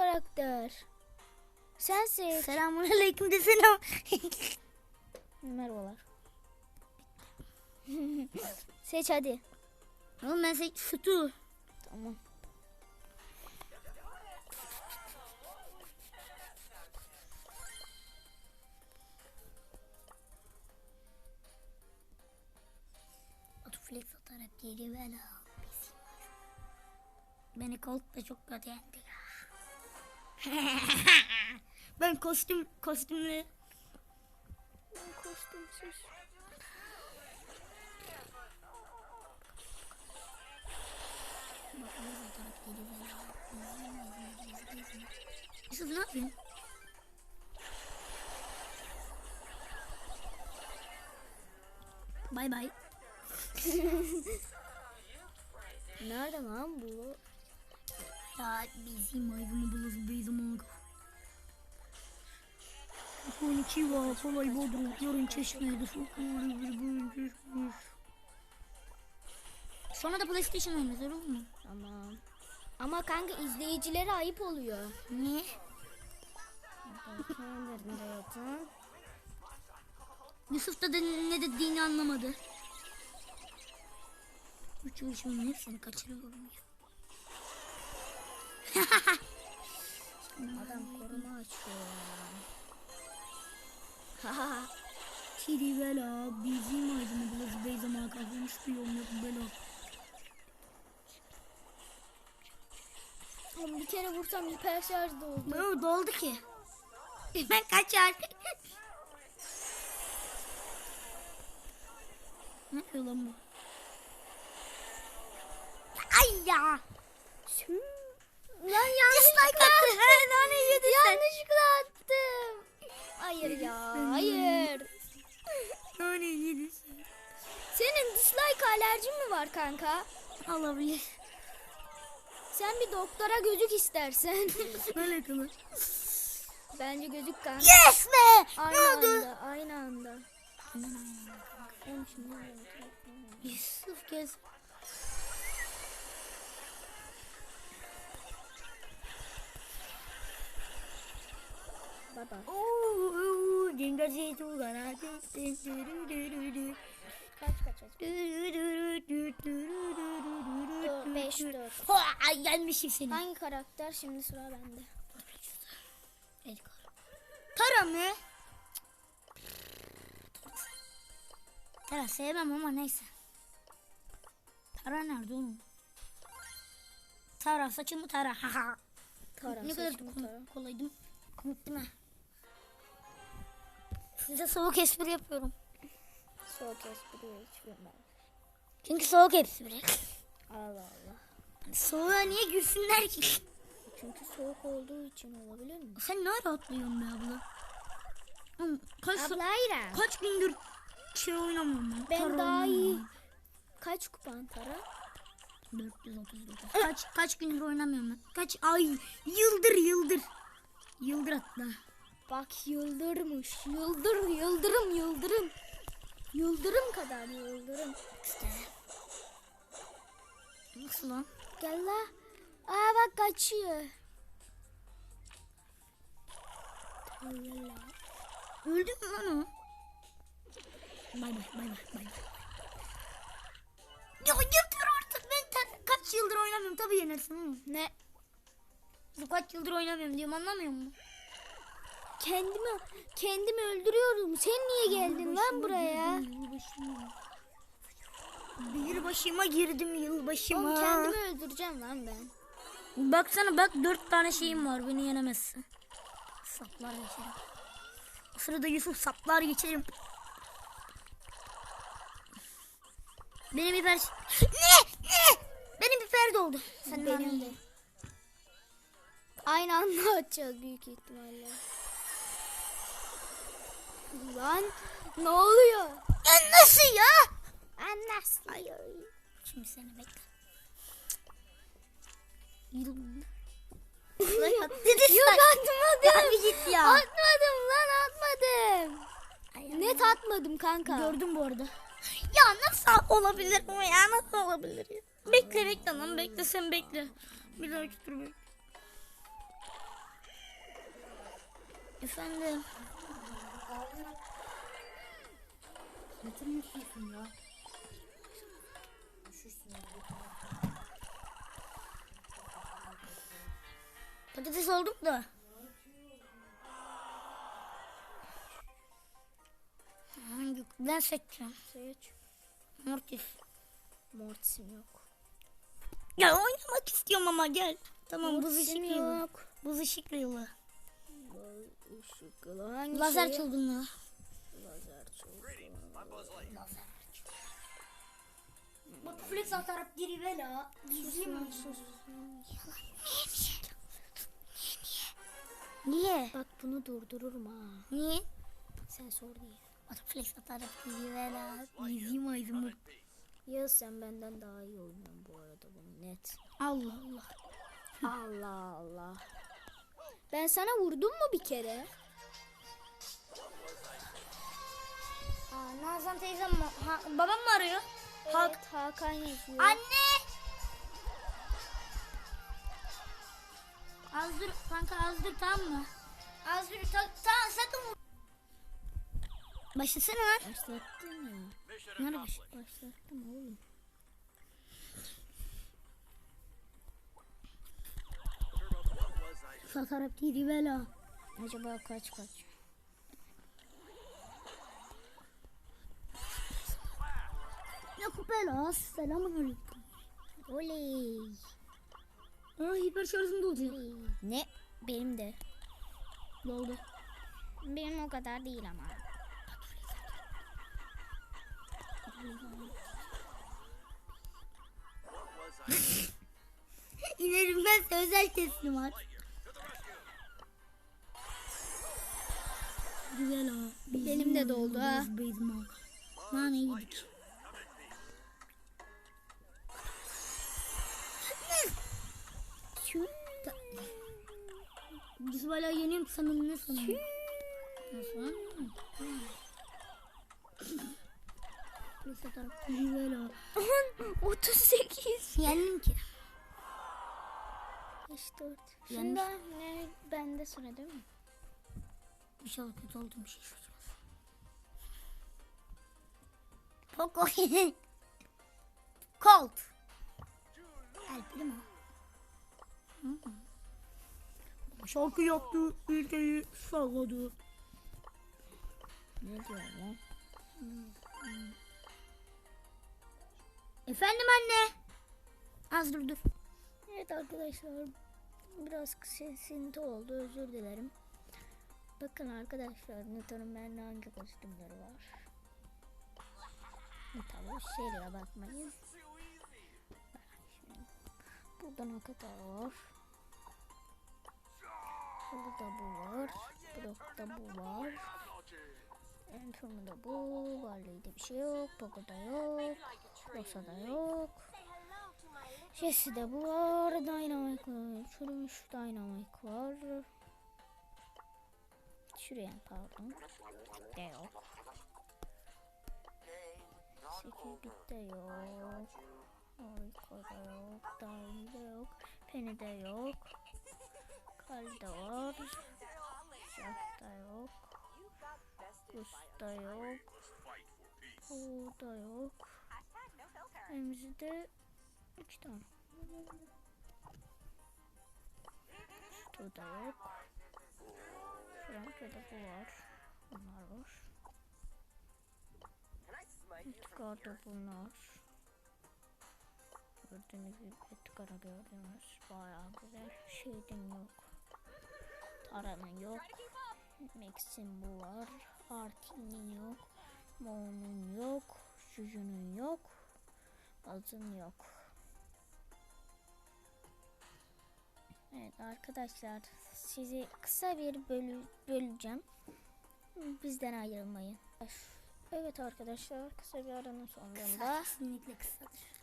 karakter. Sen seç. Selamun aleyküm desene. Merhabalar. seç hadi. Oğlum ben seç sütü. Tamam. Otoflex atarak geri ver Beni Colt da çok kötü yendi. ben kostüm kostümlü Kostümsüz. Yusuf ne yapıyorsun? Bay bay. Nerede lan bu? Hayvanı buluruz bizim ağabey. 12 var kolay bodrum yarın çeşmeydi iyi bir bölüm çeşmiş. Sonra da PlayStation oynarız olur mu? Tamam. Ama kanka izleyicilere ayıp oluyor. Ne? Yusuf da de- ne dediğini anlamadı. Bu çalışmanın hepsini kaçırıyorum ya. Adam koruma açıyor Haha. Trivela bizim aydını bulası beyzama kalkmış diyorum yok bela. Oğlum bir kere vursam hiper şarj doldu. Ne oldu oldu ki? Ben kaçar. ne yapıyor lan bu? Ay ya. Lan yanlışlıkla attım. Nane yedi Yanlışlıkla attım. Hayır ya hayır. Nane yedi. Senin dislike alerjin mi var kanka? Olabilir. Sen bir doktora gözük istersen. Ne alakalı? Bence gözük kanka. Yes be! Aynı ne oldu? anda, aynı anda. Oğlum şimdi ne oldu? Baba. Kaç kaç kaç. 5 4. Ay gelmişim seni. Hangi karakter? Şimdi sıra bende. Tara mı? Tara sevmem ama neyse. Tara nerede oğlum? Tara saçımı tara. Haha. Tara. ne kadar kolaydım. Komik değil mi? Size soğuk espri yapıyorum. Soğuk espri hiç bilmem. Çünkü soğuk espri. Allah Allah. Soğuğa niye gülsünler ki? Çünkü soğuk olduğu için olabilir mi? Sen ne ara atlıyorsun be abla? Oğlum, Kaç, Ablayra. kaç gündür şey oynamıyorum ben. Ben Tara daha iyi. oynamıyorum. Kaç kupan Tara? 439. Kaç kaç gündür oynamıyorum ben. Kaç ay yıldır yıldır. Yıldır hatta. Bak yıldırmış. Yıldır, yıldırım, yıldırım. Yıldırım kadar yıldırım. İşte. Nasıl lan? Gel la. Aa bak kaçıyor. Allah. Öldü mü lan o? Bay bay bay bay bay. Ya yeter artık ben kaç yıldır oynamıyorum tabii yenersin oğlum. Ne? Bu kaç yıldır oynamıyorum diyorum anlamıyor musun? Kendimi kendimi öldürüyorum. Sen niye geldin lan buraya? Yılbaşıma. Bir başıma girdim yılbaşıma. Oğlum kendimi öldüreceğim lan ben. Baksana bak dört tane şeyim var beni yenemezsin. Saplar geçerim. O sırada Yusuf saplar geçerim. Benim biber... Ne? Ne? Benim biber doldu. Sen Benim de. Aynı anda atacağız büyük ihtimalle. Lan ne oluyor? Ya nasıl ya? Anlas. Hayır. Şimdi seni bekle. Yok atmadım. Abi git ya. Atmadım lan atmadım. Net atmadım kanka. Gördüm bu arada. Ya nasıl olabilir bu ya? Nasıl olabilir ya? Bekle bekle lan bekle sen bekle. Bir dahaki tur bekle. Efendim. Ne tür yaşıyorsun ya? Üşürsün ya. Patates olduk da. Hangi ben seçeceğim. Seç. Mortis. Mortis'im yok. Ya oynamak istiyorum ama gel. Tamam buz Mortis'im ışıklı yılı. yok. Buz ışıklı yılı. Işıklı hangi Lazer şey? çılgınlığı. Lazer çılgınlığı. Bak flex atarak geri ver la. Sus. Niye? Bak bunu durdururum ha. Niye? Sen sor diye. Bak flex atarak geri ver la. Yüzüm ağzımı. Ya sen benden daha iyi oynuyorsun bu arada bunu net. Allah Allah. Allah Allah. Ben sana vurdum mu bir kere? Aa, Nazan teyzem? Ha, babam mı arıyor? Evet, Hakan yazıyor. Anne! Az dur kanka az dur tamam mı? Az dur ta- tamam sakın vur. Başlasana lan. Ya. Nerede baş? Başlattım oğlum. Satarap değil vela. Acaba kaç kaç? Ne kupela? Selamun aleyküm. Oley. Aa hiper şarjım doldu. Ne? Benim de. Doldu. Benim o kadar değil ama. İnerim ben özel teslim var. Vela. Benim de doldu ha. Yedik. Ta- Biz hala yeniyorum sanırım ne sanırım? Nasıl? Taraf Vela. 38. Yendim ki. 54. Yani- Şimdi ne? Bende sıra değil mi? İnşallah kötü olduğum şey söyleyeceğiz. Poco. Colt. El Primo. Şarkı yaptı, ülkeyi salladı. Ne diyor lan? Efendim anne. Az dur dur. Evet arkadaşlar. Biraz sesinti oldu. Özür dilerim. Bakın arkadaşlar Nita'nın bende hangi kostümleri var. Nita'lı seriye bakmayın. Burada Nakata var. Burada bu var. Burada bu var. En sonunda bu. Barley'de bir şey yok. Poco'da yok. Rosa'da yok. Jesse'de bu var. Dynamite var. Çürümüş Dynamite var. Şuraya pardon. De yok. Sekizlikte yok. Harikada yok. Dahilde yok. Penny'de yok. Kalde var. Şafta yok. Gusta yok. Burada yok. Emzi'de üç tane. Şurada yok. Franka'da bu var. Bunlar var. Edgar'da bunlar. Gördüğünüz gibi Edgar'ı gördünüz. Bayağı güzel. Şeyden yok. Tara'nın yok. Max'in bu var. Artin'in yok. Mo'nun yok. Juju'nun yok. Az'ın yok. Evet arkadaşlar sizi kısa bir bölü böleceğim. Bizden ayrılmayın. Evet arkadaşlar kısa bir aranın sonunda Kesinlikle kısadır.